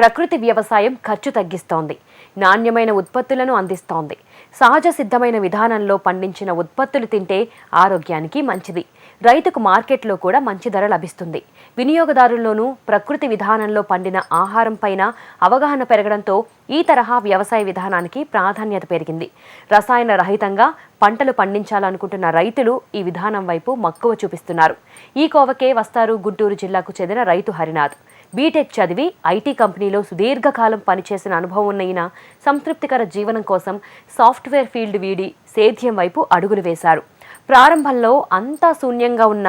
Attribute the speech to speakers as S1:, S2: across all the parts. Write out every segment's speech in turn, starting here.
S1: ప్రకృతి వ్యవసాయం ఖర్చు తగ్గిస్తోంది. నాణ్యమైన ఉత్పత్తులను అందిస్తోంది. సహజ సిద్ధమైన విధానంలో పండించిన ఉత్పత్తులు తింటే ఆరోగ్యానికి మంచిది. రైతుకు మార్కెట్లో కూడా మంచి ధర లభిస్తుంది. వినియోగదారుల్లోనూ ప్రకృతి విధానంలో పండిన ఆహారం పైన అవగాహన పెరగడంతో ఈ తరహా వ్యవసాయ విధానానికి ప్రాధాన్యత పెరిగింది. రసాయన రహితంగా పంటలు పండించాలనుకుంటున్న రైతులు ఈ విధానం వైపు మక్కువ చూపిస్తున్నారు. ఈ కోవకే వస్తారు గుంటూరు జిల్లాకు చెందిన రైతు హరినాథ్. బీటెక్ చదివి ఐటీ కంపెనీలో సుదీర్ఘకాలం పనిచేసిన అనుభవం ఉన్న ఈయన సంతృప్తికర జీవనం కోసం సాఫ్ట్వేర్ ఫీల్డ్ వీడి సేద్యం వైపు అడుగులు వేశారు. ప్రారంభంలో అంతా శూన్యంగా ఉన్న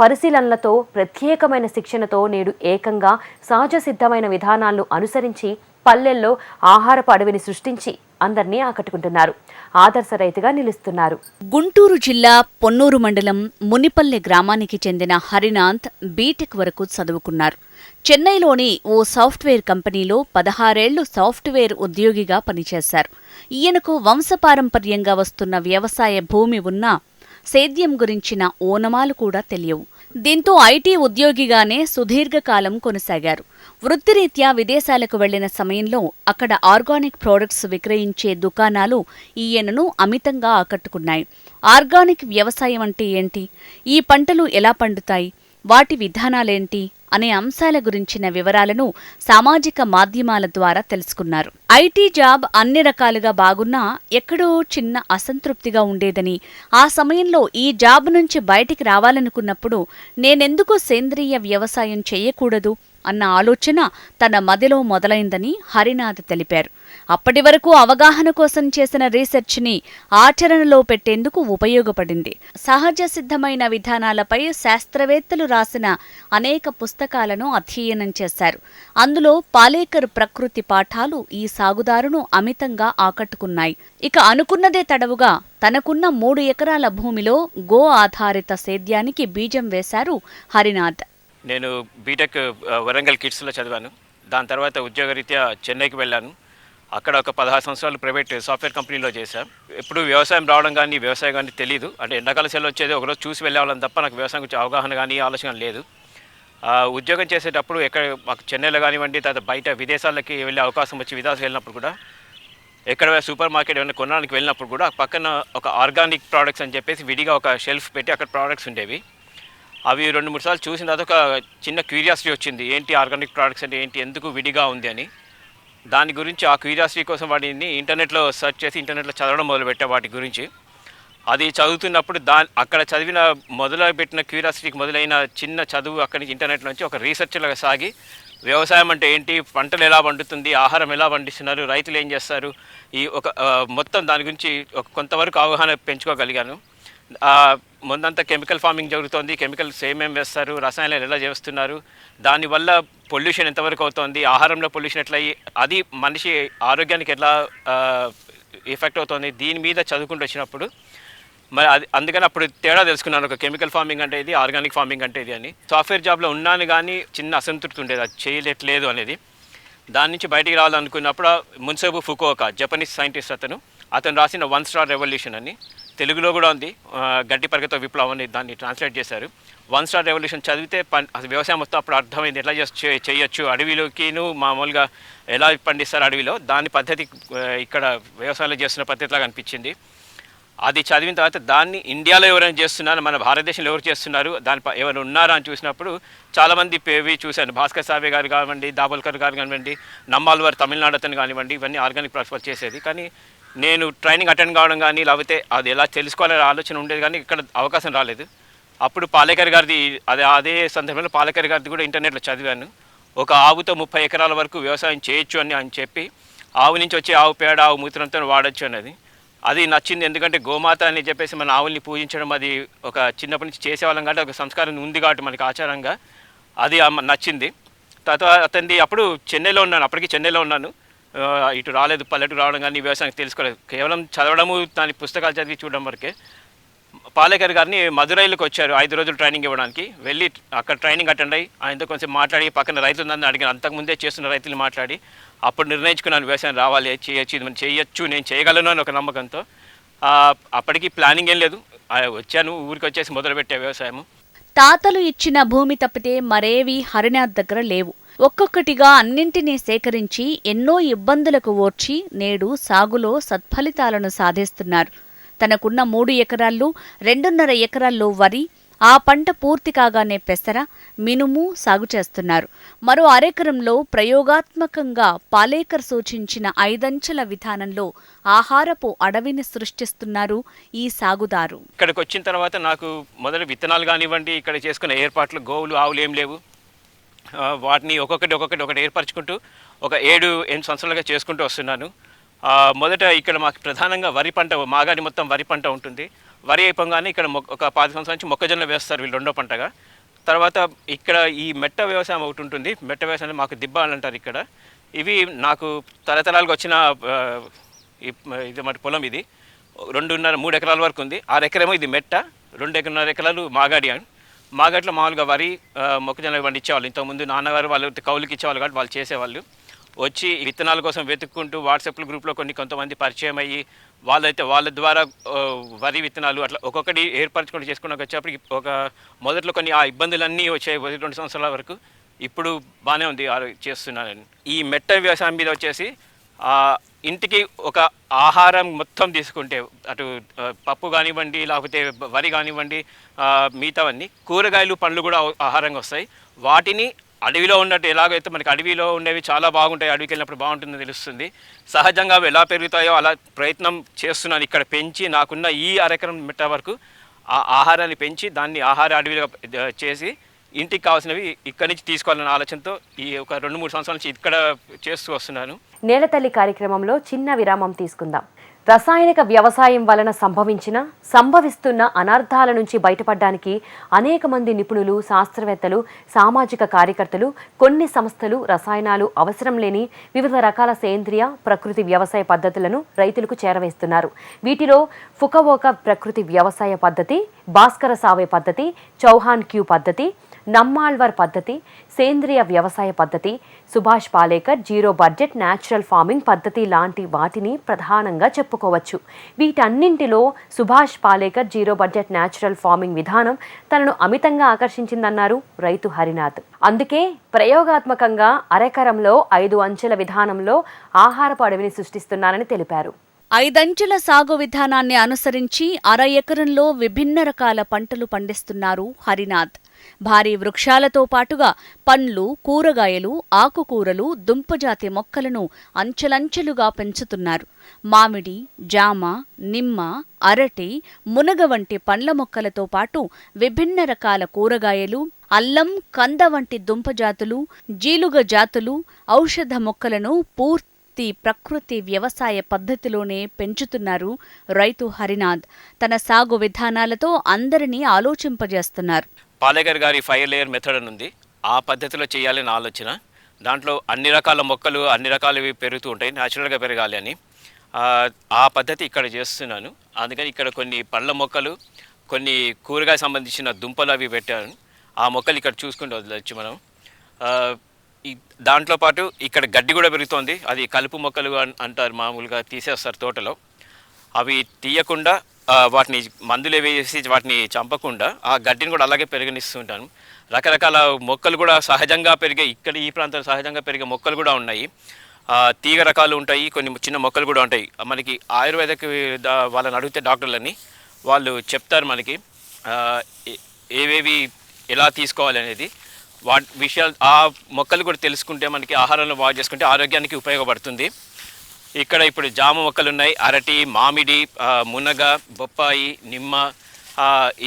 S1: పరిశీలనలతో ప్రత్యేకమైన శిక్షణతో నేడు ఏకంగా సహజ సిద్ధమైన విధానాలను అనుసరించి పల్లెల్లో ఆహారపు అడవిని సృష్టించి అందరినీ ఆకట్టుకుంటున్నారు. ఆదర్శ రైతుగా నిలుస్తున్నారు.
S2: గుంటూరు జిల్లా పొన్నూరు మండలం మునిపల్లె గ్రామానికి చెందిన హరినాథ్ బీటెక్ వరకు చదువుకున్నారు. చెన్నైలోని ఓ సాఫ్ట్వేర్ కంపెనీలో పదహారేళ్ళు సాఫ్ట్వేర్ ఉద్యోగిగా పనిచేశారు. ఈయనకు వంశపారంపర్యంగా వస్తున్న వ్యవసాయ భూమి ఉన్నా సేద్యం గురించిన ఓనమాలు కూడా తెలియవు. దీంతో ఐటీ ఉద్యోగిగానే సుదీర్ఘకాలం కొనసాగారు. వృత్తిరీత్యా విదేశాలకు వెళ్ళిన సమయంలో అక్కడ ఆర్గానిక్ ప్రోడక్ట్స్ విక్రయించే దుకాణాలు ఈయనను అమితంగా ఆకట్టుకున్నాయి. ఆర్గానిక్ వ్యవసాయం అంటే ఏంటి? ఈ పంటలు ఎలా పండుతాయి? వాటి విధానాలేంటి? అనే అంశాల గురించిన వివరాలను సామాజిక మాధ్యమాల ద్వారా తెలుసుకున్నారు. ఐటీ జాబ్ అన్ని రకాలుగా బాగున్నా ఎక్కడో చిన్న అసంతృప్తిగా ఉండేదని ఆ సమయంలో ఈ జాబ్ నుంచి బయటికి రావాలనుకున్నప్పుడు నేనెందుకు సేంద్రియ వ్యవసాయం చేయకూడదు అన్న ఆలోచన తన మదిలో మొదలైందని హరినాథ్ తెలిపారు. అప్పటి వరకు అవగాహన కోసం చేసిన రీసెర్చ్ని ఆచరణలో పెట్టేందుకు ఉపయోగపడింది. సహజ సిద్ధమైన విధానాలపై శాస్త్రవేత్తలు రాసిన అనేక పుస్తకాలను అధ్యయనం చేశారు. అందులో పాలేకర్ ప్రకృతి పాఠాలు ఈ సాగుదారును అమితంగా ఆకట్టుకున్నాయి. ఇక అనుకున్నదే తడవుగా తనకున్న మూడు ఎకరాల భూమిలో గో ఆధారిత సేద్యానికి బీజం వేశారు హరినాథ్.
S3: నేను బీటెక్ వరంగల్ కిడ్స్లో చదివాను. దాని తర్వాత ఉద్యోగరీత్యా చెన్నైకి వెళ్ళాను. అక్కడ ఒక పదహారు సంవత్సరాలు ప్రైవేట్ సాఫ్ట్వేర్ కంపెనీలో చేశాను ఎప్పుడు వ్యవసాయం రావడం కానీ వ్యవసాయం కానీ తెలియదు అంటే ఎండాకాల సెలవు వచ్చేది ఒకరోజు చూసి వెళ్ళేవాళ్ళని తప్ప నాకు వ్యవసాయం గురించి అవగాహన కానీ ఆలోచన లేదు. ఉద్యోగం చేసేటప్పుడు ఎక్కడ మాకు చెన్నైలో కానివ్వండి తర్వాత బయట విదేశాలకి వెళ్ళే అవకాశం వచ్చి విదేశాలు వెళ్ళినప్పుడు కూడా ఎక్కడ సూపర్ మార్కెట్ ఏమైనా కొనడానికి వెళ్ళినప్పుడు కూడా పక్కన ఒక ఆర్గానిక్ ప్రోడక్ట్స్ అని చెప్పేసి విడిగా ఒక షెల్ఫ్ పెట్టి అక్కడ ప్రోడక్ట్స్ ఉండేవి. అవి రెండు మూడు సార్లు చూసిన తర్వాత ఒక చిన్న క్యూరియాసిటీ వచ్చింది. ఏంటి ఆర్గానిక్ ప్రోడక్ట్స్ అంటే ఏంటి ఎందుకు విడిగా ఉంది అని. దాని గురించి ఆ క్యూరియాసిటీ కోసం వాటిని ఇంటర్నెట్లో సెర్చ్ చేసి ఇంటర్నెట్లో చదవడం మొదలుపెట్టా వాటి గురించి. అది చదువుతున్నప్పుడు దా అక్కడ చదివిన మొదలుపెట్టిన క్యూరియాసిటీకి మొదలైన చిన్న చదువు అక్కడి నుంచి ఇంటర్నెట్ నుంచి ఒక రీసెర్చ్లాగా సాగి వ్యవసాయం అంటే ఏంటి పంటలు ఎలా పండుతుంది ఆహారం ఎలా పండిస్తున్నారు రైతులు ఏం చేస్తారు ఈ ఒక మొత్తం దాని గురించి ఒక కొంతవరకు అవగాహన పెంచుకోగలిగాను. ముందంతా కెమికల్ ఫార్మింగ్ జరుగుతోంది. కెమికల్స్ ఏమేమి వేస్తారు రసాయనాలు ఎలా చేస్తున్నారు దానివల్ల పొల్యూషన్ ఎంతవరకు అవుతోంది ఆహారంలో పొల్యూషన్ ఎట్లయి అది మనిషి ఆరోగ్యానికి ఎలా ఎఫెక్ట్ అవుతుంది దీని మీద చదువుకుంటూ వచ్చినప్పుడు మరి అది అందుకని అప్పుడు తేడా తెలుసుకున్నాను. ఒక కెమికల్ ఫార్మింగ్ అంటే ఇది ఆర్గానిక్ ఫార్మింగ్ అంటే ఇది అని. సాఫ్ట్వేర్ జాబ్లో ఉన్నాను కానీ చిన్న అసంతృప్తి ఉండేది అది చేయలేట్లేదు అనేది. దాని నుంచి బయటికి రావాలనుకున్నప్పుడు మున్సబు ఫుకోక జపనీస్ సైంటిస్ట్ అతను అతను రాసిన వన్ స్టార్ రెవల్యూషన్ అని. తెలుగులో కూడా ఉంది. గడ్డి పరిగెతో విప్లవం అని దాన్ని ట్రాన్స్లేట్ చేశారు. వన్ స్టార్ రెవల్యూషన్ చదివితే పన్ వ్యవసాయం మొత్తం అప్పుడు అర్థమైంది. ఎట్లా చేసి చే- చేయొచ్చు? అడవిలోకిను మామూలుగా ఎలా పండిస్తారు అడవిలో? దాని పద్ధతి ఇక్కడ వ్యవసాయంలో చేస్తున్న పద్ధతిలాగా అనిపించింది? అది చదివిన తర్వాత దాన్ని ఇండియాలో ఎవరైనా చేస్తున్నారు? మన భారతదేశంలో ఎవరు చేస్తున్నారు? దాని ఎవరు ఉన్నారా అని చూసినప్పుడు చాలామంది పేవి చూశాను భాస్కర్ సావే గారు కానివ్వండి దాబోల్కర్ గారు కానివ్వండి నమ్మాల్వారు తమిళనాడు అతను కానివ్వండి ఇవన్నీ ఆర్గానిక్ ప్రాసెస్ చేసేది. కానీ నేను ట్రైనింగ్ అటెండ్ కావడం కానీ లేకపోతే అది ఎలా తెలుసుకోవాలనే ఆలోచన ఉండేది కానీ ఇక్కడ అవకాశం రాలేదు. అప్పుడు పాలేకర్ గారిది అదే అదే సందర్భంలో పాలేకర్ గారిది కూడా ఇంటర్నెట్లో చదివాను. ఒక ఆవుతో ముప్పై ఎకరాల వరకు వ్యవసాయం చేయొచ్చు అని అని చెప్పి ఆవు నుంచి వచ్చే ఆవు పేడ ఆవు మూత్రంతో వాడచ్చు అనేది అది నచ్చింది ఎందుకంటే గోమాత అని చెప్పేసి మన ఆవుల్ని పూజించడం అది ఒక చిన్నప్పటి నుంచి చేసేవాళ్ళం కాబట్టి ఒక సంస్కారం ఉంది కాబట్టి మనకి ఆచారంగా. అది నచ్చింది. తర్వాత అతనిది అప్పుడు చెన్నైలో ఉన్నాను అప్పటికి చెన్నైలో ఉన్నాను. ఇటు రాలేదు పల్లెటూరు రావడం కానీ వ్యవసాయం తెలుసుకోలేదు. కేవలం చదవడము దాని పుస్తకాలు చదివి చూడడం వరకే. పాలేకర్ గారిని మదురైలోకి వచ్చారు ఐదు రోజులు ట్రైనింగ్ ఇవ్వడానికి. వెళ్ళి అక్కడ ట్రైనింగ్ అటెండ్ అయ్యి ఆయనతో కొంచెం మాట్లాడి పక్కన రైతులందరినీ అడిగాను అంతకుముందే చేస్తున్న రైతులు మాట్లాడి అప్పుడు నిర్ణయించుకున్నాను వ్యవసాయం రావాలి చేయొచ్చు ఇది మనం చేయొచ్చు నేను చేయగలను అని ఒక నమ్మకంతో. అప్పటికి ప్లానింగ్ ఏం లేదు. వచ్చాను ఊరికి వచ్చేసి మొదలుపెట్టే వ్యవసాయము.
S2: తాతలు ఇచ్చిన భూమి తప్పితే మరేవీ హరినాథ్ దగ్గర లేవు. ఒక్కొక్కటిగా అన్నింటినీ సేకరించి ఎన్నో ఇబ్బందులకు ఓర్చి నేడు సాగులో సత్ఫలితాలను సాధిస్తున్నారు. తనకున్న మూడు ఎకరాల్లో రెండున్నర ఎకరాల్లో వరి ఆ పంట పూర్తి కాగానే పెసర మినుము సాగు చేస్తున్నారు. మరో అరెకరంలో ప్రయోగాత్మకంగా పాలేకర్ సూచించిన ఐదంచెల విధానంలో ఆహారపు అడవిని సృష్టిస్తున్నారు ఈ సాగుదారు.
S3: ఇక్కడికి వచ్చిన తర్వాత నాకు మొదటి విత్తనాలు కానివ్వండి ఇక్కడ చేసుకున్న ఏర్పాట్లు గోవులు ఆవులు ఏం లేవు. వాటిని ఒక్కొక్కటి ఒక్కొక్కటి ఒకటి ఏర్పరచుకుంటూ ఒక ఏడు ఎనిమిది సంవత్సరాలుగా చేసుకుంటూ వస్తున్నాను. మొదట ఇక్కడ మాకు ప్రధానంగా వరి పంట మాగాడి మొత్తం వరి పంట ఉంటుంది. వరి అయిపోగానే ఇక్కడ మొక్క- ఒక పాతి సంవత్సరాల నుంచి మొక్కజొన్న వేస్తారు వీళ్ళు రెండో పంటగా. తర్వాత ఇక్కడ ఈ మెట్ట వ్యవసాయం ఒకటి ఉంటుంది. మెట్ట వ్యవసాయం మాకు దిబ్బ అని అంటారు ఇక్కడ. ఇవి నాకు తరతరాలుగా వచ్చిన ఈ- ఇది మరి పొలం ఇది. రెండున్నర మూడు ఎకరాల వరకు ఉంది. ఆరు ఎకరేమో ఇది మెట్ట రెండు ఎకరన్నర ఎకరాలు మాగాడి అని. మాగట్లో మామూలుగా వరి మొక్కజొన్నలు మొక్కజొన్న పండించేవాళ్ళు. ఇంతకుముందు నాన్నగారు వాళ్ళు కౌలుకి ఇచ్చేవాళ్ళు కాబట్టి వాళ్ళు చేసేవాళ్ళు. వచ్చి విత్తనాల కోసం వెతుక్కుంటూ వాట్సాప్ గ్రూప్లో కొన్ని కొంతమంది పరిచయం అయ్యి వాళ్ళైతే వాళ్ళ ద్వారా వరి విత్తనాలు అట్లా ఒక్కొక్కటి ఏర్పరచుకుంటూ చేసుకున్నాక వచ్చేప్పటికి ఒక మొదట్లో కొన్ని ఆ ఇబ్బందులన్నీ వచ్చాయి ఒకటి రెండు సంవత్సరాల వరకు. ఇప్పుడు బాగానే ఉంది ఆ చేస్తున్నాను ఈ మెట్ట వ్యవసాయం మీద వచ్చేసి ఇంటికి ఒక ఆహారం మొత్తం తీసుకుంటే అటు పప్పు కానివ్వండి లేకపోతే వరి కానివ్వండి మిగతావన్నీ కూరగాయలు పండ్లు కూడా ఆహారంగా వస్తాయి. వాటిని అడవిలో ఉన్నట్టు ఎలాగైతే మనకి అడవిలో ఉండేవి చాలా బాగుంటాయి అడవికి వెళ్ళినప్పుడు బాగుంటుందని తెలుస్తుంది. సహజంగా అవి ఎలా పెరుగుతాయో అలా ప్రయత్నం చేస్తున్నాను ఇక్కడ పెంచి నాకున్న ఈ అరెకరం మిట్ట వరకు ఆ ఆహారాన్ని పెంచి దాన్ని ఆహార అడవిలో చేసి ఇంటికి కావాల్సినవి ఇక్కడి నుంచి తీసుకోవాలన్న ఆలోచనతో ఈ ఒక రెండు మూడు సంవత్సరాల నుంచి ఇక్కడ చేస్తూ వస్తున్నాను.
S1: నేలతల్లి కార్యక్రమంలో చిన్న విరామం తీసుకుందాం. రసాయనిక వ్యవసాయం వలన సంభవించిన సంభవిస్తున్న అనర్థాల నుంచి బయటపడడానికి అనేక మంది నిపుణులు శాస్త్రవేత్తలు సామాజిక కార్యకర్తలు కొన్ని సంస్థలు రసాయనాలు అవసరం లేని వివిధ రకాల సేంద్రియ ప్రకృతి వ్యవసాయ పద్ధతులను రైతులకు చేరవేస్తున్నారు. వీటిలో ఫుకవోక ప్రకృతి వ్యవసాయ పద్ధతి భాస్కర సావే పద్ధతి చౌహాన్ క్యూ పద్ధతి నమ్మాళ్వర్ పద్ధతి సేంద్రియ వ్యవసాయ పద్ధతి Subhash Palekar zero budget natural farming పద్ధతి లాంటి వాటిని ప్రధానంగా చెప్పుకోవచ్చు. వీటన్నింటిలో Subhash Palekar zero budget natural farming విధానం తనను అమితంగా ఆకర్షించిందన్నారు రైతు హరినాథ్. అందుకే ప్రయోగాత్మకంగా అరెకరంలో ఐదు అంచెల విధానంలో ఆహారపు అడవిని సృష్టిస్తున్నానని తెలిపారు.
S2: ఐదంచెల సాగు విధానాన్ని అనుసరించి అర ఎకరంలో విభిన్న రకాల పంటలు పండిస్తున్నారు హరినాథ్. భారీ వృక్షాలతో పాటుగా పండ్లు కూరగాయలు ఆకుకూరలు దుంపజాతి మొక్కలను అంచెలంచెలుగా పెంచుతున్నారు. మామిడి జామ నిమ్మ అరటి మునగ వంటి పండ్ల మొక్కలతో పాటు విభిన్న రకాల కూరగాయలు అల్లం కంద వంటి దుంపజాతులు జీలుగ జాతులు ఔషధ మొక్కలను పూర్తి పూర్తి ప్రకృతి వ్యవసాయ పద్ధతిలోనే పెంచుతున్నారు రైతు హరినాథ్. తన సాగు విధానాలతో అందరినీ ఆలోచింపజేస్తున్నారు.
S3: పాలేకర్ గారి ఫైర్ లేయర్ మెథడ్ అని ఉంది. ఆ పద్ధతిలో చేయాలని ఆలోచన. దాంట్లో అన్ని రకాల మొక్కలు అన్ని రకాలవి పెరుగుతూ ఉంటాయి. న్యాచురల్గా పెరగాలి అని. ఆ, పద్ధతి ఇక్కడ చేస్తున్నాను. అందుకని ఇక్కడ కొన్ని పళ్ళ మొక్కలు కొన్ని కూరగాయ సంబంధించిన దుంపలు అవి పెట్టాను. ఆ మొక్కలు ఇక్కడ చూసుకుంటూ వదిలేచ్చు మనం. దాంట్లో పాటు ఇక్కడ గడ్డి కూడా పెరుగుతోంది. అది కలుపు మొక్కలు అంటారు మామూలుగా తీసేస్తారు తోటలో. అవి తీయకుండా వాటిని మందులు వేసి వాటిని చంపకుండా ఆ గడ్డిని కూడా అలాగే పెరగనిస్తుంటాను రకరకాల మొక్కలు కూడా సహజంగా పెరిగే ఇక్కడ ఈ ప్రాంతంలో సహజంగా పెరిగే మొక్కలు కూడా ఉన్నాయి. తీగ రకాలు ఉంటాయి కొన్ని చిన్న మొక్కలు కూడా ఉంటాయి. మనకి ఆయుర్వేదకి వాళ్ళని అడిగితే డాక్టర్లని వాళ్ళు చెప్తారు మనకి ఏవేవి ఎలా తీసుకోవాలి అనేది. వాటి విషయాలు ఆ మొక్కలు కూడా తెలుసుకుంటే మనకి ఆహారంలో బాగా చేసుకుంటే ఆరోగ్యానికి ఉపయోగపడుతుంది. ఇక్కడ ఇప్పుడు జామ మొక్కలు ఉన్నాయి అరటి మామిడి మునగ బొప్పాయి నిమ్మ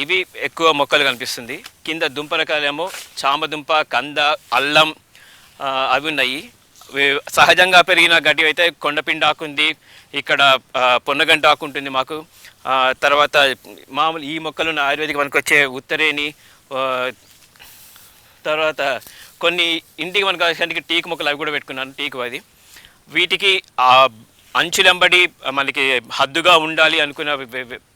S3: ఇవి ఎక్కువ మొక్కలు కనిపిస్తుంది. కింద దుంప రకాలేమో చామదుంప కంద అల్లం అవి ఉన్నాయి. సహజంగా పెరిగిన గడ్డి అయితే కొండపిండి ఇక్కడ పొన్నగంట ఆకు ఉంటుంది మాకు. తర్వాత మామూలు ఈ మొక్కలు ఉన్న మనకు వచ్చే ఉత్తరేని తర్వాత కొన్ని ఇంటికి మనకు టీకు మొక్కలు అవి కూడా పెట్టుకున్నాను టీకు అది. వీటికి ఆ అంచులెంబడి మనకి హద్దుగా ఉండాలి అనుకున్న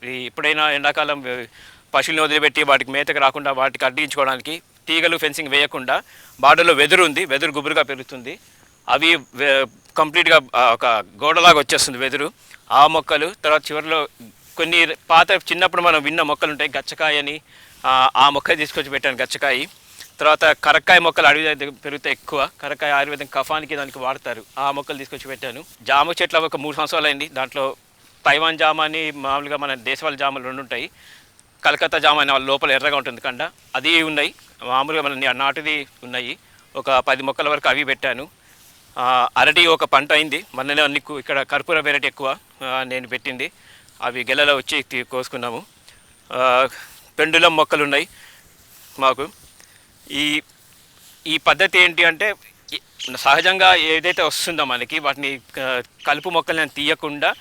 S3: ఎప్పుడైనా ఎండాకాలం పశువులను వదిలిపెట్టి వాటికి మేతకు రాకుండా వాటికి అడ్డించుకోవడానికి తీగలు ఫెన్సింగ్ వేయకుండా బాడలో వెదురు ఉంది వెదురు గుబురుగా పెరుగుతుంది. అవి కంప్లీట్గా ఒక గోడలాగా వచ్చేస్తుంది వెదురు. ఆ మొక్కలు తర్వాత చివరిలో కొన్ని పాత చిన్నప్పుడు మనం విన్న మొక్కలు ఉంటాయి గచ్చకాయ అని. ఆ మొక్క తీసుకొచ్చి పెట్టాను గచ్చకాయ. తర్వాత కరక్కాయ మొక్కలు అడవి పెరుగుతాయి పెరిగితే ఎక్కువ. కరక్కాయ ఆయుర్వేదం కఫానికి దానికి వాడతారు. ఆ మొక్కలు తీసుకొచ్చి పెట్టాను. జామ చెట్లు ఒక మూడు సంవత్సరాలు అయింది దాంట్లో తైవాన్ జామ అని మామూలుగా మన దేశవాళ జామలు రెండు ఉంటాయి. కలకత్తా జామ అనే వాళ్ళ లోపల ఎర్రగా ఉంటుంది కండ. అది ఉన్నాయి. మామూలుగా మన నాటిది ఉన్నాయి. ఒక పది మొక్కల వరకు అవి పెట్టాను. అరటి ఒక పంట అయింది. మొన్ననే నీకు ఇక్కడ కర్పూర వెరైటీ ఎక్కువ నేను పెట్టింది. అవి గెలలో వచ్చి కోసుకున్నాము. పెండులం మొక్కలు ఉన్నాయి మాకు. ఈ ఈ పద్ధతి ఏంటి అంటే సహజంగా ఏదైతే వస్తుందో మనకి వాటిని క- కలుపు మొక్కల్ని తీయకుండా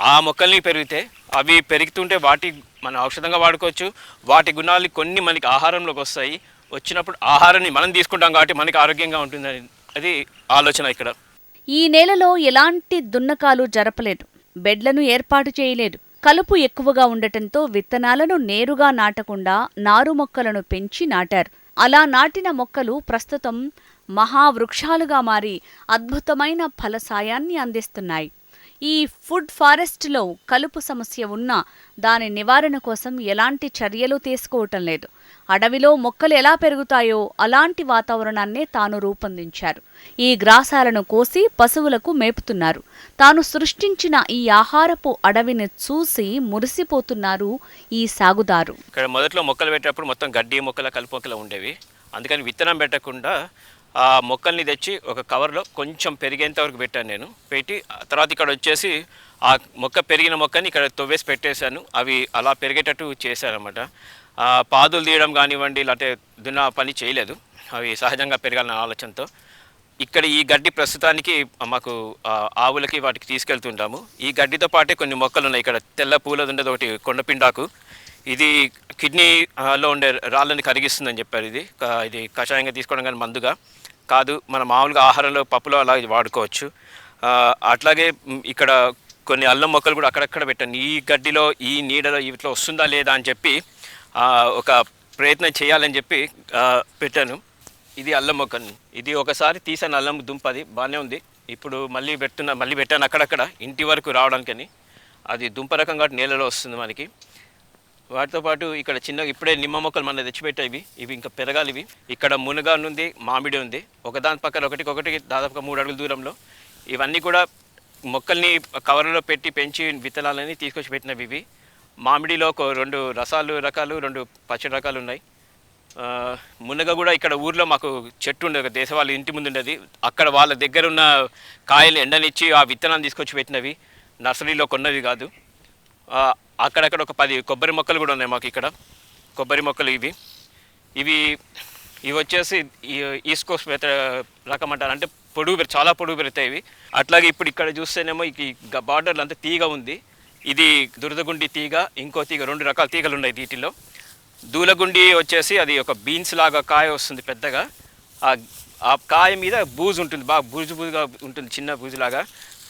S3: ఆ మొక్కల్ని పెరిగితే అవి పెరుగుతుంటే వాటి మనం ఔషధంగా వాడుకోవచ్చు. వాటి గుణాలు కొన్ని మనకి ఆహారంలోకి వస్తాయి. వచ్చినప్పుడు ఆహారాన్ని మనం తీసుకుంటాం కాబట్టి మనకి ఆరోగ్యంగా ఉంటుందని అది ఆలోచన ఇక్కడ.
S2: ఈ నేలలో ఎలాంటి దున్నకాలు జరపలేదు. బెడ్లను ఏర్పాటు చేయలేదు. కలుపు ఎక్కువగా ఉండటంతో విత్తనాలను నేరుగా నాటకుండా నారు మొక్కలను పెంచి నాటారు. అలా నాటిన మొక్కలు ప్రస్తుతం మహావృక్షాలుగా మారి అద్భుతమైన ఫలసాయాన్ని అందిస్తున్నాయి. ఈ ఫుడ్ ఫారెస్ట్లో కలుపు సమస్య ఉన్నా దాని నివారణ కోసం ఎలాంటి చర్యలు తీసుకోవటం లేదు. అడవిలో మొక్కలు ఎలా పెరుగుతాయో అలాంటి వాతావరణాన్నే తాను రూపొందించారు. ఈ గ్రాసాలను కోసి పశువులకు మేపుతున్నారు. తాను సృష్టించిన ఈ ఆహారపు అడవిని చూసి మురిసిపోతున్నారు ఈ సాగుదారు.
S3: ఇక్కడ మొదట్లో మొక్కలు పెట్టేటప్పుడు మొత్తం గడ్డి మొక్కల కలుపు మొక్కలు ఉండేవి. అందుకని విత్తనం పెట్టకుండా ఆ మొక్కల్ని తెచ్చి ఒక కవర్లో కొంచెం పెరిగేంత వరకు పెట్టాను నేను. పెట్టి తర్వాత ఇక్కడ వచ్చేసి ఆ మొక్క పెరిగిన మొక్కని ఇక్కడ తవ్వేసి పెట్టేశాను. అవి అలా పెరిగేటట్టు చేశానమాట పాదులు తీయడం కానివ్వండి లేకపోతే దున్న పని చేయలేదు. అవి సహజంగా పెరగాలన్న ఆలోచనతో. ఇక్కడ ఈ గడ్డి ప్రస్తుతానికి మాకు ఆవులకి వాటికి తీసుకెళ్తుంటాము. ఈ గడ్డితో పాటే కొన్ని మొక్కలు ఉన్నాయి. ఇక్కడ తెల్ల పూలది ఉండేది ఒకటి కొండపిండాకు. ఇది కిడ్నీలో ఉండే రాళ్ళని కరిగిస్తుందని చెప్పారు ఇది. ఇది కషాయంగా తీసుకోవడం కానీ మందుగా. కాదు మన మామూలుగా ఆహారంలో పప్పులో అలా వాడుకోవచ్చు. అట్లాగే ఇక్కడ కొన్ని అల్లం మొక్కలు కూడా అక్కడక్కడ పెట్టాను ఈ గడ్డిలో ఈ నీడలో ఇట్లా వస్తుందా లేదా అని చెప్పి ఒక ప్రయత్నం చేయాలని చెప్పి పెట్టాను. ఇది అల్లం మొక్కని ఇది ఒకసారి తీసాను అల్లం దుంపది బాగానే ఉంది. ఇప్పుడు మళ్ళీ పెట్టున్న మళ్ళీ పెట్టాను అక్కడక్కడ. ఇంటి వరకు రావడానికని. అది దుంప రకం కాబట్టి నేలలో వస్తుంది మనకి. వాటితో పాటు ఇక్కడ చిన్న ఇప్పుడే నిమ్మ మొక్కలు మన తెచ్చిపెట్టాయి ఇవి. ఇంకా పెరగాలి ఇవి. ఇక్కడ మునగా ఉంది మామిడి ఉంది. ఒకదాని పక్కన ఒకటికి ఒకటి దాదాపుగా మూడు అడుగుల దూరంలో. ఇవన్నీ కూడా మొక్కల్ని కవర్లో పెట్టి పెంచి విత్తనాలని తీసుకొచ్చి పెట్టినవి ఇవి. మామిడిలో ఒక రెండు రసాలు రకాలు రెండు పచ్చడి రకాలు ఉన్నాయి. మునగ కూడా ఇక్కడ ఊర్లో మాకు చెట్టు ఉండేది ఒక దేశవాళ్ళ ఇంటి ముందు ఉండేది. అక్కడ వాళ్ళ దగ్గర ఉన్న కాయలు ఎండనిచ్చి ఆ విత్తనాలు తీసుకొచ్చి పెట్టినవి. నర్సరీలో కొన్నవి కాదు. అక్కడక్కడ ఒక పది కొబ్బరి మొక్కలు కూడా ఉన్నాయి మాకు ఇక్కడ. కొబ్బరి మొక్కలు ఇవి. ఇవి ఇవి వచ్చేసి ఈ- ఈస్ట్ కోస్ట్ పెద్ద రకం అంటారు. అంటే పొడుగు పెరు చాలా పొడుగు పెరుగుతాయి ఇవి. అట్లాగే ఇప్పుడు ఇక్కడ చూస్తేనేమో ఈ బార్డర్లు అంతా తీగ ఉంది. ఇది దురదగుండి తీగ ఇంకో తీగ రెండు రకాల తీగలు ఉన్నాయి వీటిలో దూలగుండి వచ్చేసి అది ఒక బీన్స్ లాగా కాయ వస్తుంది పెద్దగా. ఆ ఆ కాయ మీద బూజు ఉంటుంది. బాగా బూజు బూజుగా ఉంటుంది చిన్న బూజులాగా.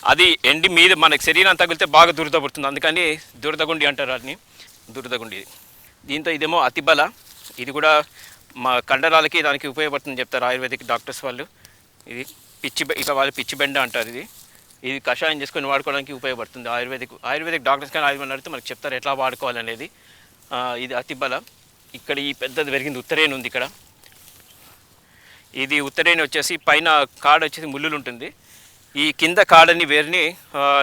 S3: అది ఎండి మీద మనకి శరీరం తగిలితే బాగా దురదపడుతుంది. అందుకని దురదగుండి అంటారు వాటిని. దురదగుండి. దీంతో ఇదేమో అతిబల ఇది కూడా మా కండరాలకి దానికి ఉపయోగపడుతుందని చెప్తారు ఆయుర్వేదిక్ డాక్టర్స్ వాళ్ళు. ఇది పిచ్చి బె- ఇక వాళ్ళు పిచ్చి బెండ అంటారు ఇది. ఇది కషాయం చేసుకొని వాడుకోవడానికి ఉపయోగపడుతుంది ఆయుర్వేదిక్ ఆయుర్వేదిక్ డాక్టర్స్ కానీ ఆయుర్వేదం అడిగితే మనకు చెప్తారు ఎట్లా వాడుకోవాలనేది ఇది అతిబల ఇక్కడ ఈ పెద్దది పెరిగింది ఉత్తరేణి ఉంది ఇక్కడ. ఇది ఉత్తరేణి వచ్చేసి పైన కాడ వచ్చేసి ముళ్ళులు ఉంటుంది. ఈ కింద కాడని వేరిని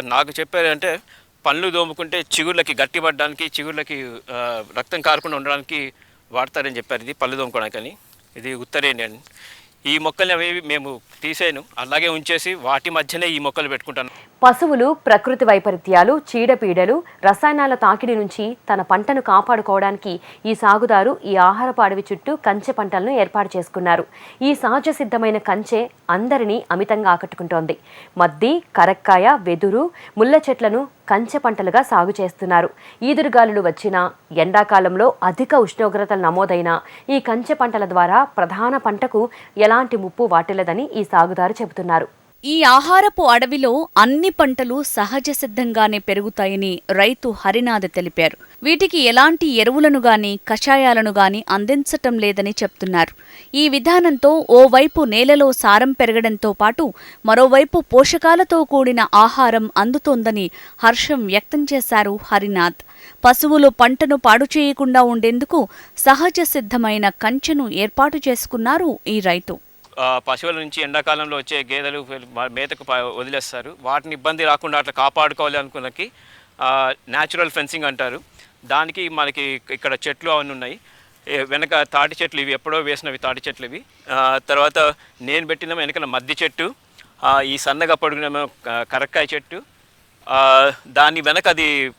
S3: నాకు చెప్పారంటే పళ్ళు దోముకుంటే చిగుర్లకి గట్టిపడడానికి చిగుర్లకి రక్తం కారకుండా ఉండడానికి వాడతారని చెప్పారు. ఇది పళ్ళు దోముకోవడానికని. అని ఇది ఉత్తరేణి ఈ మొక్కల్ని అవి మేము తీసాను అలాగే ఉంచేసి వాటి మధ్యనే ఈ మొక్కలు పెట్టుకుంటాను.
S1: పశువులు ప్రకృతి వైపరీత్యాలు చీడపీడలు రసాయనాల తాకిడి నుంచి తన పంటను కాపాడుకోవడానికి ఈ సాగుదారు ఈ ఆహారపు అడవి చుట్టూ కంచె పంటలను ఏర్పాటు చేసుకున్నారు. ఈ సహజ సిద్ధమైన కంచె అందరినీ అమితంగా ఆకట్టుకుంటోంది. మద్ది కరక్కాయ వెదురు ముళ్ళ చెట్లను కంచె పంటలుగా సాగు చేస్తున్నారు. ఈదురుగాలులు వచ్చినా ఎండాకాలంలో అధిక ఉష్ణోగ్రతలు నమోదైన ఈ కంచె పంటల ద్వారా ప్రధాన పంటకు ఎలాంటి ముప్పు వాటిల్లదని ఈ సాగుదారు చెబుతున్నారు.
S2: ఈ ఆహారపు అడవిలో అన్ని పంటలు సహజ సిద్ధంగానే పెరుగుతాయని రైతు హరినాథ్ తెలిపారు. వీటికి ఎలాంటి ఎరువులను గాని కషాయాలను గాని అందించటం లేదని చెప్తున్నారు. ఈ విధానంతో ఓవైపు నేలలో సారం పెరగడంతో పాటు మరోవైపు పోషకాలతో కూడిన ఆహారం అందుతోందని హర్షం వ్యక్తం చేశారు హరినాథ్. పశువులు పంటను పాడు చేయకుండా ఉండేందుకు సహజ సిద్ధమైన కంచెను ఏర్పాటు చేసుకున్నారు ఈ రైతు.
S3: పశువుల నుంచి ఎండాకాలంలో వచ్చే గేదెలు మేతకు ప- వదిలేస్తారు. వాటిని ఇబ్బంది రాకుండా అట్లా కాపాడుకోవాలి అనుకున్నకి న్యాచురల్ ఫెన్సింగ్ అంటారు. దానికి మనకి ఇక్కడ చెట్లు అవన్నీ ఉన్నాయి. వెనక తాటి చెట్లు ఇవి ఎప్పుడో వేసినవి తాటి చెట్లు ఇవి. తర్వాత నేను పెట్టిన వెనకన మద్ది చెట్టు ఈ సన్నగా పడుకునేమో కరక్కాయ చెట్టు దాని వెనక అది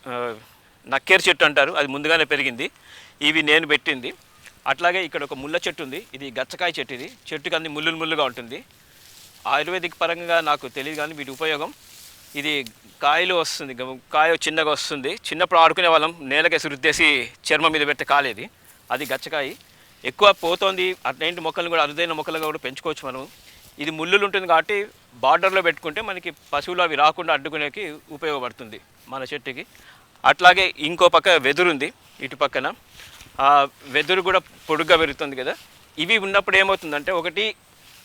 S3: నక్కేరు చెట్టు అంటారు. అది ముందుగానే పెరిగింది. ఇవి నేను పెట్టింది. అట్లాగే ఇక్కడ ఒక ముళ్ళ చెట్టు ఉంది. ఇది గచ్చకాయ చెట్టు ఇది. చెట్టుకి అన్ని ముళ్ళు ముళ్ళుగా ఉంటుంది. ఆయుర్వేదిక్ పరంగా నాకు తెలియదు కానీ వీటి ఉపయోగం. ఇది కాయలు వస్తుంది. కాయ చిన్నగా వస్తుంది. చిన్నప్పుడు ఆడుకునే వాళ్ళం. నేలకేసి రుద్దేసి చర్మం మీద పెడితే కాలేది అది గచ్చకాయ. ఎక్కువ పోతోంది. అట్లాంటి మొక్కలను కూడా అరుదైన మొక్కలుగా కూడా పెంచుకోవచ్చు మనం ఇది ముళ్ళులు ఉంటుంది కాబట్టి బార్డర్లో పెట్టుకుంటే మనకి పశువులు అవి రాకుండా అడ్డుకునేకి ఉపయోగపడుతుంది మన చెట్టుకి. అట్లాగే ఇంకో పక్క వెదురుంది. ఇటు పక్కన వెదురు కూడా పొడుగ్గా పెరుగుతుంది కదా. ఇవి ఉన్నప్పుడు ఏమవుతుందంటే ఒకటి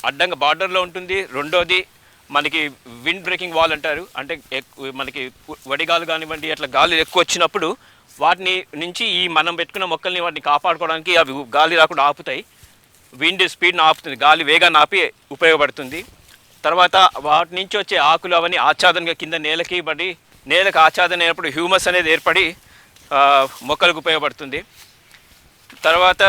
S3: అడ్డంగా బార్డర్లో ఉంటుంది రెండోది మనకి విండ్ బ్రేకింగ్ వాల్ అంటారు. అంటే మనకి వడిగాలు కానివ్వండి అట్లా గాలి ఎక్కువ వచ్చినప్పుడు వాటిని నుంచి ఈ మనం పెట్టుకున్న మొక్కల్ని వాటిని కాపాడుకోవడానికి అవి గాలి రాకుండా ఆపుతాయి. విండ్ స్పీడ్ని ఆపుతుంది గాలి వేగాన్ని ఆపి ఉపయోగపడుతుంది. తర్వాత వాటి నుంచి వచ్చే ఆకులు అవన్నీ ఆచ్ఛాదనగా కింద నేలకి పడి నేలకు ఆచ్ఛాదన అయినప్పుడు హ్యూమస్ అనేది ఏర్పడి మొక్కలకు ఉపయోగపడుతుంది. తర్వాత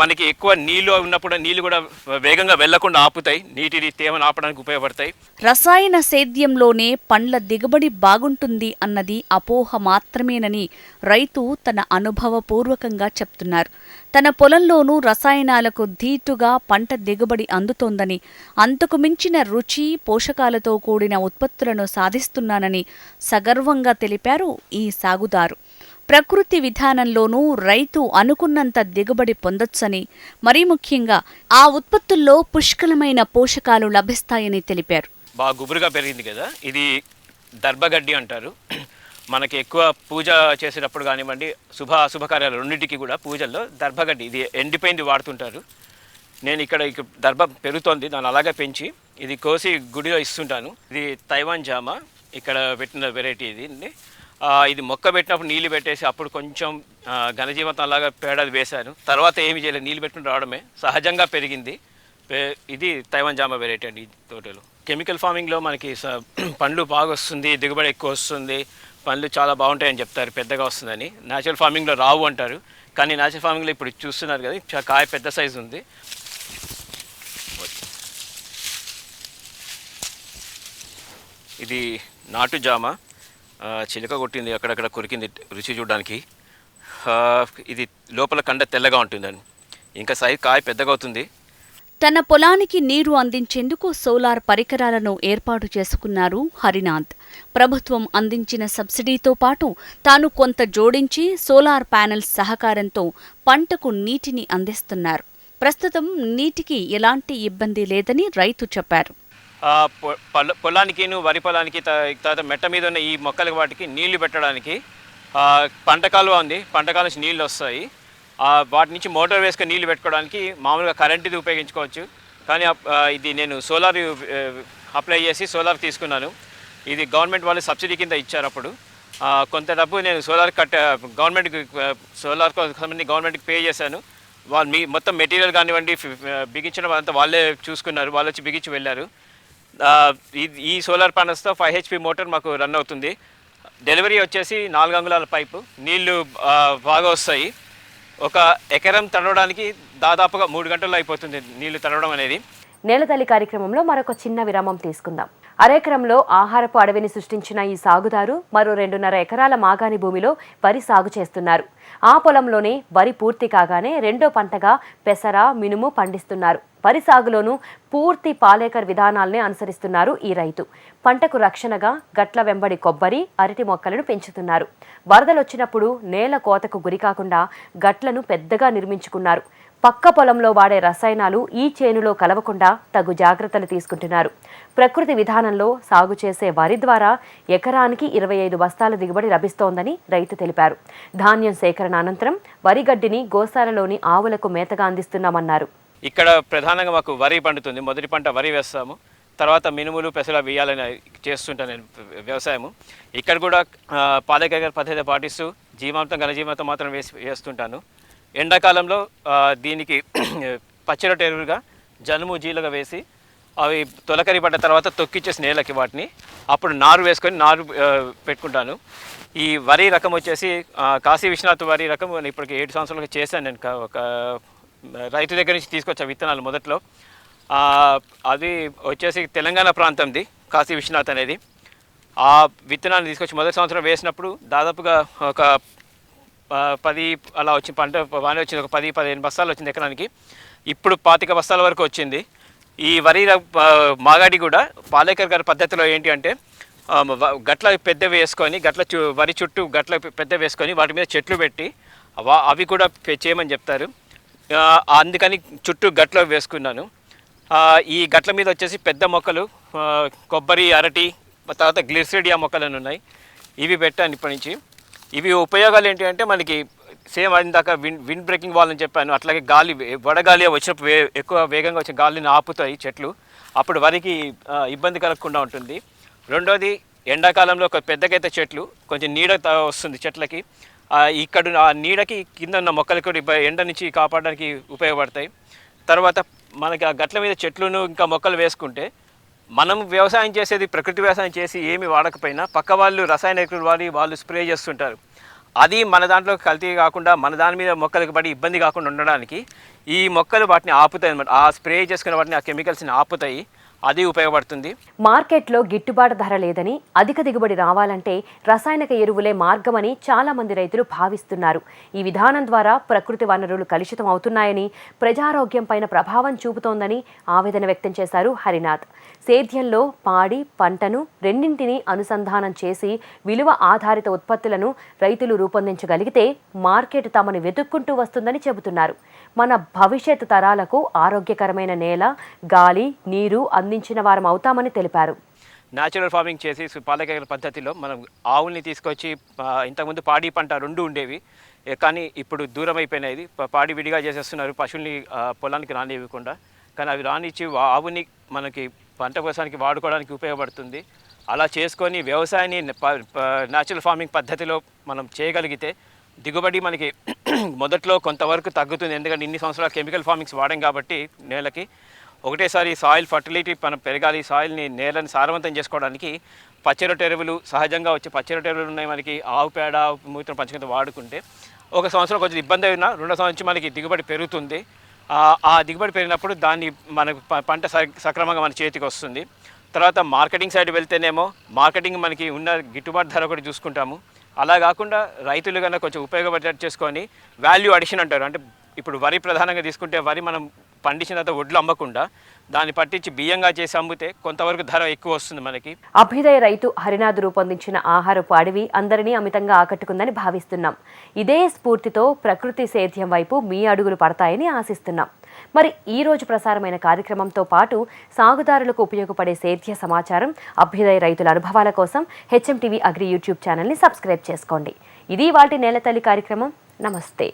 S3: మనకి ఎక్కువ నీళ్ళు ఉన్నప్పుడు నీళ్ళు కూడా వేగంగా వెళ్ళకుండా ఆపుతాయి. నీటిని తేమను ఆపడానికి ఉపయోగపడతాయి.
S2: రసాయన సేద్యంలోనే పండ్ల దిగుబడి బాగుంటుంది అన్నది అపోహ మాత్రమేనని రైతు తన అనుభవపూర్వకంగా చెప్తున్నారు. తన పొలంలోనూ రసాయనాలకు ధీటుగా పంట దిగుబడి అందుతోందని అంతకు మించిన రుచి పోషకాలతో కూడిన ఉత్పత్తులను సాధిస్తున్నానని సగర్వంగా తెలిపారు ఈ సాగుదారు. ప్రకృతి విధానంలోనూ రైతు అనుకున్నంత దిగుబడి పొందొచ్చని మరీ ముఖ్యంగా ఆ ఉత్పత్తుల్లో పుష్కలమైన పోషకాలు లభిస్తాయని తెలిపారు.
S3: బాగా గుబురుగా పెరిగింది కదా ఇది దర్భగడ్డి అంటారు. మనకి ఎక్కువ పూజ చేసేటప్పుడు కానివ్వండి శుభ అశుభకార్యాలు రెండింటికి కూడా పూజల్లో దర్భగడ్డి ఇది ఎండిపోయింది వాడుతుంటారు. నేను ఇక్కడ దర్భ పెరుగుతోంది దాన్ని అలాగే పెంచి ఇది కోసి గుడిలో ఇస్తుంటాను. ఇది తైవాన్ జామ ఇక్కడ పెట్టిన వెరైటీ ఇది. ఇది మొక్క పెట్టినప్పుడు నీళ్ళు పెట్టేసి అప్పుడు కొంచెం ఆ, ఘనజీవితం అలాగా పేడది వేశాను. తర్వాత ఏమి చేయలేదు. నీళ్ళు పెట్టుకుని రావడమే. సహజంగా పెరిగింది. ఇది తైవాన్ జామ వెరైటీ అండి ఈ తోటలో. కెమికల్ ఫార్మింగ్లో మనకి స- పండ్లు బాగా వస్తుంది దిగుబడి ఎక్కువ వస్తుంది. పండ్లు చాలా బాగుంటాయని చెప్తారు పెద్దగా వస్తుందని. న్యాచురల్ ఫార్మింగ్లో రావు అంటారు. కానీ న్యాచురల్ ఫార్మింగ్లో ఇప్పుడు చూస్తున్నారు కదా కాయ పెద్ద సైజు ఉంది. ఇది నాటు జామ. చిలుక కొట్టింది అక్కడక్కడ కొరికింది రుచి చూడడానికి. ఇది లోపల కండ తెల్లగా ఉంటుందండి ఇంకా సైజ్ కాయ పెద్దగా అవుతుంది.
S2: తన పొలానికి నీరు అందించేందుకు సోలార్ పరికరాలను ఏర్పాటు చేసుకున్నారు హరినాథ్. ప్రభుత్వం అందించిన సబ్సిడీతో పాటు తాను కొంత జోడించి సోలార్ ప్యానెల్స్ సహకారంతో పంటకు నీటిని అందిస్తున్నారు. ప్రస్తుతం నీటికి ఎలాంటి ఇబ్బంది లేదని రైతు చెప్పారు.
S3: పొలానికిను వరి పొలానికి త- తర్వాత మెట్ట మీద ఉన్న ఈ మొక్కల వాటికి నీళ్ళు పెట్టడానికి పంట కాలువ ఉంది. పంట కాలువ నుంచి నీళ్ళు వస్తాయి. వాటి నుంచి మోటార్ వేసుకొని నీళ్ళు పెట్టుకోవడానికి మామూలుగా కరెంట్ ఇది ఉపయోగించుకోవచ్చు. కానీ ఇది నేను సోలార్ అప్లై చేసి సోలార్ తీసుకున్నాను. ఇది గవర్నమెంట్ వాళ్ళు సబ్సిడీ కింద ఇచ్చారు అప్పుడు. కొంత డబ్బు నేను సోలార్ కట్ట గవర్నమెంట్కి సోలార్ సంబంధించి గవర్నమెంట్కి పే చేశాను. వాళ్ళు మీ మొత్తం మెటీరియల్ కానివ్వండి బిగించడం అంతా వాళ్ళే చూసుకున్నారు. వాళ్ళు వచ్చి బిగించి వెళ్ళారు. ఈ- సోలార్ ప్యానల్స్తో ఫైవ్ హెచ్పి మోటార్ మాకు రన్ అవుతుంది. డెలివరీ వచ్చేసి నాలుగు అంగుళాల పైపు. నీళ్ళు బాగా వస్తాయి. ఒక ఎకరం తడవడానికి దాదాపుగా మూడు గంటల్లో అయిపోతుంది నీళ్ళు తడవడం అనేది.
S1: నేలతల్లి కార్యక్రమంలో మరొక చిన్న విరామం తీసుకుందాం. అరెకరంలో ఆహారపు అడవిని సృష్టించిన ఈ సాగుదారు మరో రెండున్నర ఎకరాల మాగాని భూమిలో వరి సాగు చేస్తున్నారు. ఆ పొలంలోనే వరి పూర్తి కాగానే రెండో పంటగా పెసర మినుము పండిస్తున్నారు. వరి సాగులోనూ పూర్తి పాలేకర్ విధానాల్ని అనుసరిస్తున్నారు ఈ రైతు. పంటకు రక్షణగా గట్ల వెంబడి కొబ్బరి అరటి మొక్కలను పెంచుతున్నారు. వరదలొచ్చినప్పుడు నేల కోతకు గురికాకుండా గట్లను పెద్దగా నిర్మించుకున్నారు. పక్క పొలంలో వాడే రసాయనాలు ఈ చేనులో కలవకుండా తగు జాగ్రత్తలు తీసుకుంటున్నారు. ప్రకృతి విధానంలో సాగు చేసే వరి ద్వారా ఎకరానికి ఇరవై ఐదు బస్తాల దిగుబడి లభిస్తోందని రైతు తెలిపారు. ధాన్యం సేకరణ అనంతరం వరి గడ్డిని గోశాలలోని ఆవులకు మేతగా అందిస్తున్నామన్నారు.
S3: ఇక్కడ ప్రధానంగా మాకు వరి పండుతుంది. మొదటి పంట వరి వేస్తాము. తర్వాత మినుములు పెసలు వేయాలని చేస్తుంటాను నేను వ్యవసాయము. ఇక్కడ కూడా పాలకేకర పద్ధతి పాటిస్తూ జీవాంతం ఘనజీవాంతం మాత్రం వేసి వేస్తుంటాను. ఎండాకాలంలో దీనికి పచ్చిరొట్ట ఎరువులుగా జనుము జీలుగా వేసి అవి తొలకరి పడ్డ తర్వాత తొక్కిచ్చేసి నేలకి వాటిని అప్పుడు నారు వేసుకొని నారు పెట్టుకుంటాను. ఈ వరి రకం వచ్చేసి కాశీ విశ్వనాథ్ వరి రకం నేను ఇప్పటికి ఏడు సంవత్సరాలుగా చేశాను నేను. ఒక రైతు దగ్గర నుంచి తీసుకొచ్చా విత్తనాలు మొదట్లో. అది వచ్చేసి తెలంగాణ ప్రాంతంది కాశీ విశ్వనాథ్ అనేది. ఆ విత్తనాన్ని తీసుకొచ్చి మొదటి సంవత్సరం వేసినప్పుడు దాదాపుగా ఒక పది అలా వచ్చింది పంట బాగానే వచ్చింది ఒక పది పదిహేను బస్తాలు వచ్చింది ఎకరానికి. ఇప్పుడు పాతిక బస్తాల వరకు వచ్చింది. ఈ వరి మాగాడి కూడా పాలేకర్ గారి పద్ధతిలో ఏంటి అంటే గట్ల పెద్ద వేసుకొని గట్ల చు వరి చుట్టూ గట్ల పెద్ద వేసుకొని వాటి మీద చెట్లు పెట్టి అవి కూడా చేయమని చెప్తారు. అందుకని చుట్టూ గట్లో వేసుకున్నాను. ఈ గట్ల మీద వచ్చేసి పెద్ద మొక్కలు కొబ్బరి అరటి తర్వాత గ్లిసిడియా మొక్కలు అని ఉన్నాయి. ఇవి పెట్టాను ఇప్పటి నుంచి. ఇవి ఉపయోగాలు ఏంటి అంటే మనకి సేమ్ ఇందాక విన్ విండ్ బ్రేకింగ్ వాల్ అని చెప్పాను. అట్లాగే గాలి వడగాలి వచ్చినప్పుడు వే ఎక్కువ వేగంగా వచ్చే గాలిని ఆపుతాయి చెట్లు. అప్పుడు వరికి ఇబ్బంది కలగకుండా ఉంటుంది. రెండోది ఎండాకాలంలో ఒక పెద్దకైతే చెట్లు కొంచెం నీడ త- వస్తుంది చెట్లకి. ఇక్కడ ఆ నీడకి కింద ఉన్న మొక్కలు కూడా ఎండ నుంచి కాపాడడానికి ఉపయోగపడతాయి. తర్వాత మనకి ఆ గట్ల మీద చెట్లను ఇంకా మొక్కలు వేసుకుంటే మనం వ్యవసాయం చేసేది ప్రకృతి వ్యవసాయం చేసి ఏమి వాడకపోయినా పక్క వాళ్ళు రసాయన ఎరువులు వాడి వాళ్ళు స్ప్రే చేస్తుంటారు. అది మన దాంట్లో కల్తీ కాకుండా మన దాని మీద మొక్కలకు పడి ఇబ్బంది కాకుండా ఉండడానికి ఈ మొక్కలు వాటిని ఆపుతాయి అనమాట ఆ స్ప్రే చేసుకున్న వాటిని ఆ కెమికల్స్ని ఆపుతాయి. అది ఉపయోగపడుతుంది.
S1: మార్కెట్లో గిట్టుబాటు ధర లేదని అధిక దిగుబడి రావాలంటే రసాయనిక ఎరువులే మార్గమని చాలా మంది రైతులు భావిస్తున్నారు. ఈ విధానం ద్వారా ప్రకృతి వనరులు కలుషితం అవుతున్నాయని ప్రజారోగ్యం పైన ప్రభావం చూపుతోందని ఆవేదన వ్యక్తం చేశారు హరినాథ్. సేద్యంలో పాడి పంటను రెండింటినీ అనుసంధానం చేసి విలువ ఆధారిత ఉత్పత్తులను రైతులు రూపొందించగలిగితే మార్కెట్ తమను వెతుక్కుంటూ వస్తుందని చెబుతున్నారు. మన భవిష్యత్ తరాలకు ఆరోగ్యకరమైన నేల గాలి నీరు అందించిన వారం అవుతామని తెలిపారు.
S3: న్యాచురల్ ఫార్మింగ్ చేసి సు- పద్ధతిలో మనం ఆవుల్ని తీసుకొచ్చి ఇంతకుముందు పాడి పంట రెండు ఉండేవి. కానీ ఇప్పుడు దూరం అయిపోయినాయి పాడి విడిగా చేసేస్తున్నారు. పశువుల్ని పొలానికి రానివ్వకుండా. కానీ అవి రానిచ్చి ఆవుని మనకి పంట కోసానికి వాడుకోవడానికి ఉపయోగపడుతుంది. అలా చేసుకొని వ్యవసాయాన్ని న్యాచురల్ ఫార్మింగ్ పద్ధతిలో మనం చేయగలిగితే దిగుబడి మనకి మొదట్లో కొంతవరకు తగ్గుతుంది. ఎందుకంటే ఇన్ని సంవత్సరాలు కెమికల్ ఫార్మింగ్స్ వాడాం కాబట్టి నేలకి ఒకటేసారి సాయిల్ ఫర్టిలిటీ మనం పెరగాలి. సాయిల్ని నేలని సారవంతం చేసుకోవడానికి పచ్చిరొట్ట ఎరువులు సహజంగా వచ్చే పచ్చిరొట్ట ఎరువులు ఉన్నాయి మనకి. ఆవు పేడ ఆవు మూత్రం పంచకంత వాడుకుంటే ఒక సంవత్సరం కొంచెం ఇబ్బంది అయినా రెండో సంవత్సరం మనకి దిగుబడి పెరుగుతుంది. ఆ- దిగుబడి పెరిగినప్పుడు దాన్ని మనకు పంట సక్రమంగా మన చేతికి వస్తుంది. తర్వాత మార్కెటింగ్ సైడ్ వెళ్తేనేమో మార్కెటింగ్ మనకి ఉన్న గిట్టుబాటు ధర కూడా చూసుకుంటాము. అలా కాకుండా రైతులు కన్నా కొంచెం ఉపయోగపడేటట్టు చేసుకొని వాల్యూ అడిషన్ అంటారు. అంటే ఇప్పుడు వరి ప్రధానంగా తీసుకుంటే వరి మనం పండించిన తర్వాత వడ్లు అమ్మకుండా దాన్ని పట్టించి బియ్యంగా చేసి అమ్మితే కొంతవరకు ధర ఎక్కువ వస్తుంది మనకి.
S1: అభ్యుదయ రైతు హరినాథ్ రూపొందించిన ఆహారపు అడవి అందరినీ అమితంగా ఆకట్టుకుందని భావిస్తున్నాం. ఇదే స్ఫూర్తితో ప్రకృతి సేద్యం వైపు మీ అడుగులు పడతాయని ఆశిస్తున్నాం. మరి ఈ రోజు ప్రసారమైన కార్యక్రమంతో పాటు సాగుదారులకు ఉపయోగపడే సేద్య సమాచారం అభ్యుదయ రైతుల అనుభవాల కోసం హెచ్ఎం టీవీ అగ్రి యూట్యూబ్ ఛానల్ని సబ్స్క్రైబ్ చేసుకోండి. ఇది వాటి నేలతల్లి కార్యక్రమం. నమస్తే.